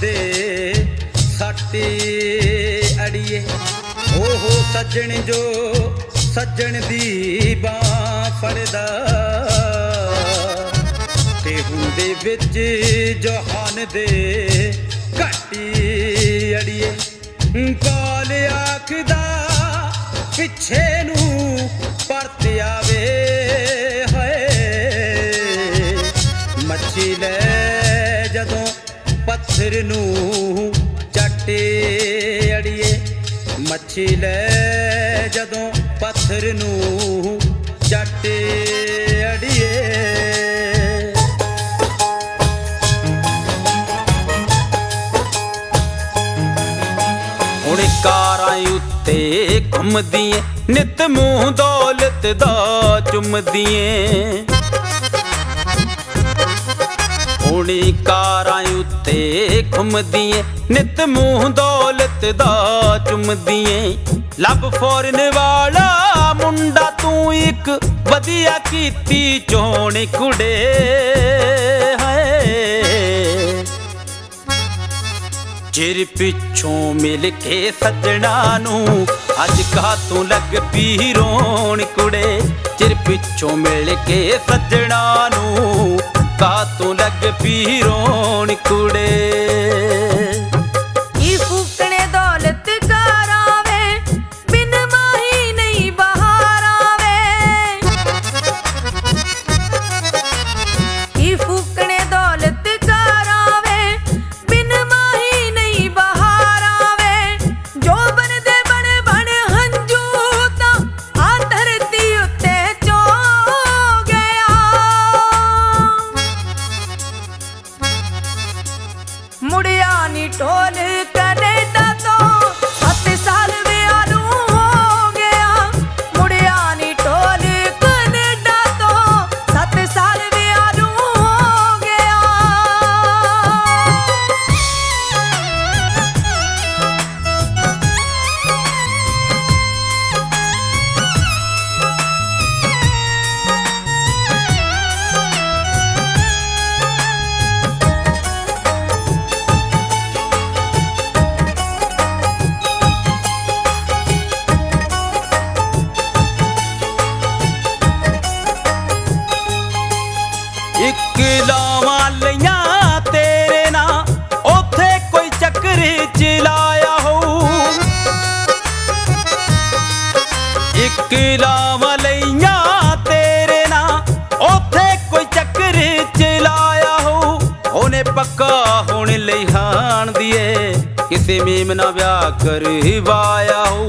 Party ਅੜੀਏ। ਓਹੋ ਸੱਜਣ ਜੋ ਸੱਜਣ ਦੀ ਬਾਹ ਫੜਦਾ। ਤੇ ਹੁੰਦੇ ਵਿੱਚ ਜਹਾਨ ਦੇ ਘਾਟੀ ਅੜੀਏ। ਕਾਲ ਆਖਦਾ, ਪਿੱਛੇ ਨੂੰ ਪਰਤ ਆਵੇ ਹਾਏ। ਮੱਛੀ ਲੈ ਪੱਥਰ ਨੂੰ ਚੱਟੇ ਅੜੀਏ। ਮੱਛੀ ਲੈ ਜਦੋਂ ਪੱਥਰ ਨੂੰ ਚੱਟੇ ਅੜੀਏ। ਹੁਣ ਕਾਰਾਂ ਉੱਤੇ ਘੁੰਮਦੀਆਂ, ਨਿਤ ਮੂੰਹ ਦੌਲਤ ਦਾ ਚੁੰਮਦੀਆਂ। ਹੁਣੀ ਕਾਰਾਂ ਉੱਤੇ ਘੁੰਮਦੀਆਂ ਨਿਤ ਮੂੰਹ ਦੌਲਤ ਦਾ ਚੁੰਮਦੀਆਂ। ਲੱਭ ਫੋਰਨ ਵਾਲਾ ਮੁੰਡਾ ਤੂੰ ਇੱਕ ਵਧੀਆ ਕੀਤੀ ਚੋਣ ਕੁੜੇ ਚਿਰ ਪਿੱਛੋਂ ਮਿਲ ਕੇ ਸੱਜਣਾ ਨੂੰ ਅੱਜ ਕਾ ਤੂੰ ਲੱਗ ਪੀ ਰੋਣ ਕੁੜੇ। ਚਿਰ ਪਿੱਛੋਂ ਮਿਲ ਕੇ ਸੱਜਣਾ ਨੂੰ ਕਾ ਤੂੰ ਲੱਗ ਪੀ ਰੋਣ ਕੁੜੇ। ਮੁੜਿਆ ਕਿਸੇ ਮੀਮ ਨਾ ਵਿਆਹ ਕਰਵਾਇਆ ਹੋਊ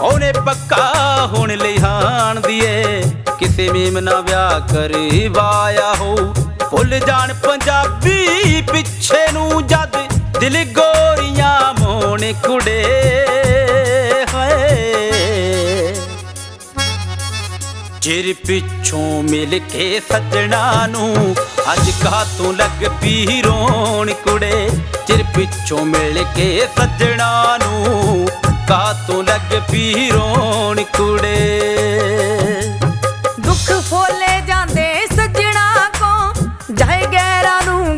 ਉਹਨੇ ਪੱਕਾ ਹੁਣ ਲਈ ਹਾਣ ਦੀਏ। ਕਿਸੇ ਮੀਮ ਨਾ ਵਿਆਹ ਕਰਵਾਇਆ ਹੋਊ ਭੁੱਲ ਜਾਣ ਪੰਜਾਬੀ ਪਿੱਛੇ ਨੂੰ ਜਦ ਦਿਲ ਗੋਰੀਆਂ ਮੋਣ ਕੁੜੇ। ਹਾਏ। ਚਿਰ ਪਿੱਛੋਂ ਮਿਲ ਕੇ ਸੱਜਣਾ ਨੂੰ ਅੱਜ ਕਾ ਤੂੰ ਲੱਗ ਪੀ ਰੋਣ ਕੁੜੇ। ਚਿਰ ਪਿੱਛੋਂ ਮਿਲ ਕੇ ਸੱਜਣਾ ਨੂੰ ਕਾ ਤੋਂ ਲੱਗ ਪੀ ਰੋਣ ਕੁੜੇ। ਦੁੱਖ ਫੋਲੇ ਜਾਂਦੇ ਸੱਜਣਾ ਕੋ ਜਾਏ ਗੈਰਾਂ ਨੂੰ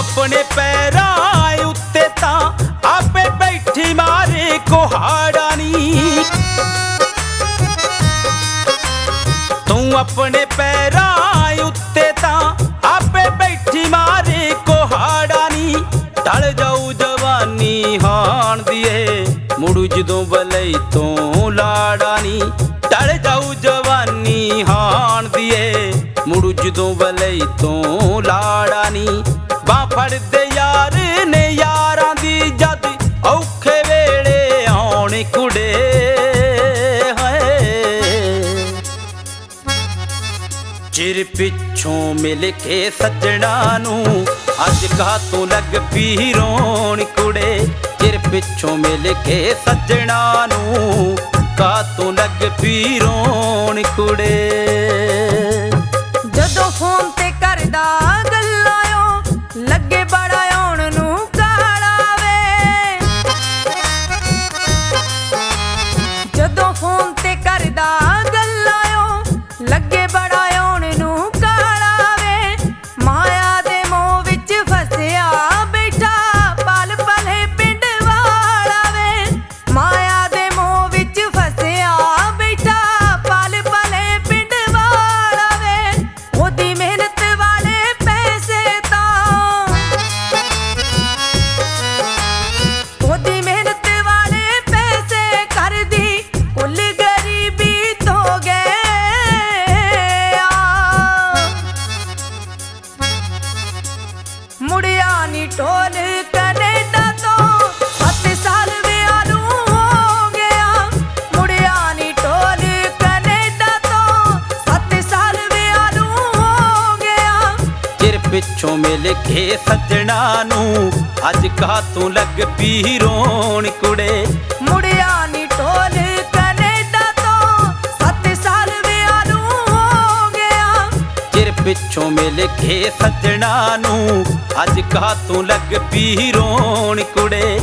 ਆਪਣੇ ਪੈਰਾਂ ਉੱਤੇ ਤਾਂ ਆਪੇ ਬੈਠੀ ਮਾਰੇ ਕੋਹਾੜਾ ਨੀ। ਤੂੰ ਆਪਣੇ ਪੈਰਾਂ ਉੱਤੇ ਤਾਂ ਆਪੇ ਬੈਠੀ ਮਾਰੇ ਕੋਹਾੜਾ ਨੀ। ਢਲ ਜਾਊ ਜਵਾਨੀ ਹਾਣ ਦੀਏ, ਮੁੜੂ ਜਦੋਂ ਬਲਈ ਤੋਂ ਲਾੜਾ ਨੀ। ਢਲ ਜਾਊ ਜਵਾਨੀ ਹਾਣ ਦੀਏ ਮੁੜੂ ਜਦੋਂ ਬਲਈ ਤੋਂ ਲਾੜਾ ਨੀ। ਬਾਹ ਫੜਦੇ ਯਾਰ ਨੇ ਯਾਰਾਂ ਦੀ ਜਦ ਔਖੇ ਵੇਲੇ ਆਉਣ ਕੁੜੇ। ਹਾਏ। ਚਿਰ ਪਿੱਛੋਂ ਮਿਲ ਕੇ ਸੱਜਣਾ ਨੂੰ ਅੱਜ ਕਾ ਤੂੰ ਲੱਗ ਪੀ ਰੋਣ ਕੁੜੇ। ਚਿਰ ਪਿੱਛੋਂ ਮਿਲ ਕੇ ਸੱਜਣਾ ਨੂੰ ਕਾ ਤੂੰ ਲੱਗ ਪੀ ਰੋਣ ਕੁੜੇ। ਫੋਨ ਤੇ ਕਰਦਾ। ਮੁੜਿਆ ਨੀ ਢੋਲ ਕੈਨੇਡਾ ਤੋਂ। ਸੱਤ ਸਾਲ ਵਿਆਹ ਨੂੰ ਹੋ ਗਿਆ। ਮੁੜਿਆ ਨੀ ਢੋਲ ਕੈਨੇਡਾ ਤੋਂ। ਸੱਤ ਸਾਲ ਵਿਆਹ ਨੂੰ ਹੋ ਗਿਆ। ਚਿਰ ਪਿੱਛੋਂ ਮਿਲ ਕੇ ਸੱਜਣਾ ਨੂੰ। ਅੱਜ ਕਾ ਤੂੰ ਲੱਗ ਪੀ ਰੋਣ ਕੁੜੇ। ਮੁੜਿਆ ਨੀ ਢੋਲ ਕੈਨੇਡਾ ਤੋਂ। ਸੱਤ ਸਾਲ ਵਿਆਹ ਨੂੰ ਹੋ ਗਿਆ। ਚਿਰ ਪਿੱਛੋਂ ਮਿਲ ਕੇ ਸੱਜਣਾ ਨੂੰ। ਅੱਜ ਕਾ ਤੂੰ ਲੱਗ ਪੀ ਰੋਣ ਕੁੜੇ?